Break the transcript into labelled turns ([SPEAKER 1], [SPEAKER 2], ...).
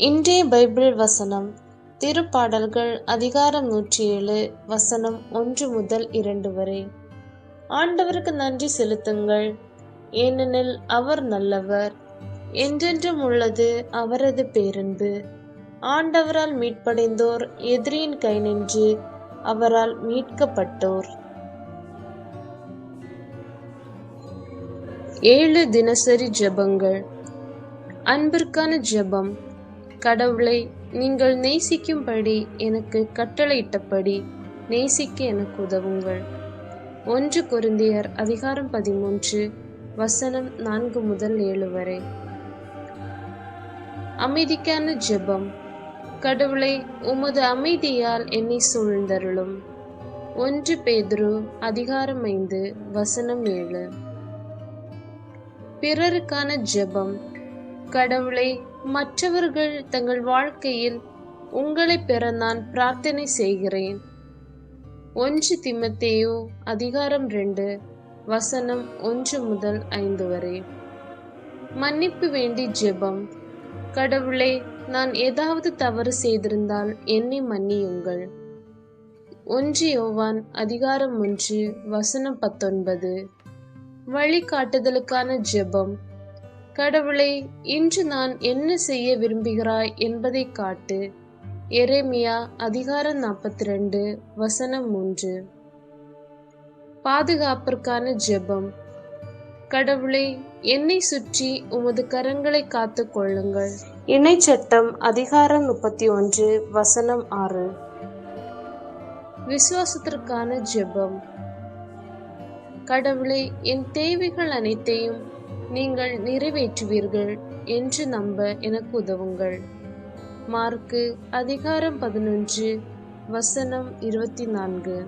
[SPEAKER 1] இன்றைய பைபிள் வசனம். திருப்பாடல்கள் அதிகாரம் நூற்றி ஏழு வசனம் ஒன்று முதல் இரண்டு வரை. ஆண்டவருக்கு நன்றி செலுத்துங்கள். ஏனெனில் அவர் நல்லவர். என்றென்றும் உள்ளது அவரது பேரன்பு. ஆண்டவரால் மீட்படைந்தோர் எதிரியின் கை நின்று அவரால் மீட்கப்பட்டோர். ஏழு தினசரி ஜெபங்கள். அன்பிற்கான ஜெபம். கடவுளை நீங்கள் நேசிக்கும்படி எனக்கு கட்டளையிட்டபடி நேசிக்க எனக்கு உதவுங்கள். ஒன்று குருந்தியர் அதிகாரம் பதிமூன்று வசனம் நான்கு முதல் ஏழு வரை. அமைதிக்கான ஜெபம். கடவுளை உமது அமைதியால் என்னை சூழ்ந்தருளும். ஒன்று பேதுரு அதிகாரம் ஐந்து வசனம் ஏழு. பிறருக்கான ஜெபம். கடவுளை மற்றவர்கள் தங்கள் வாழ்க்கையில் உங்களை பெற நான் பிரார்த்தனை செய்கிறேன். ஒன்று திமத்தேயு அதிகாரம் ரெண்டு வசனம் ஒன்று முதல் ஐந்து வரை. மன்னிப்பு வேண்டி ஜெபம். கடவுளே நான் ஏதாவது தவறு செய்திருந்தால் என்னை மன்னியுங்கள். ஒன்று யோவான் அதிகாரம் ஒன்று வசனம் பத்தொன்பது. வழிகாட்டுதலுக்கான ஜெபம். கடவுளே இன்று நான் என்ன செய்ய விரும்புகிறாய் என்பதை காட்டு. எரேமியா அதிகாரம் நாற்பத்தி ரெண்டு வசனம் மூன்று பாதுகாப்பிற்கான ஜெபம். கடவுளே என்னை சுற்றி உமது கரங்களை காத்து கொள்ளுங்கள். இணை சட்டம் அதிகாரம் முப்பத்தி ஒன்று வசனம் ஆறு. விசுவாசத்திற்கான ஜெபம். கடவுளே என் தேவைகள் அனைத்தையும் நீங்கள் நிறைவேற்றுவீர்கள் என்று நம்ப எனக்கு உதவுங்கள். மார்க்கு அதிகாரம் பதினொன்று வசனம் இருபத்தி நான்கு.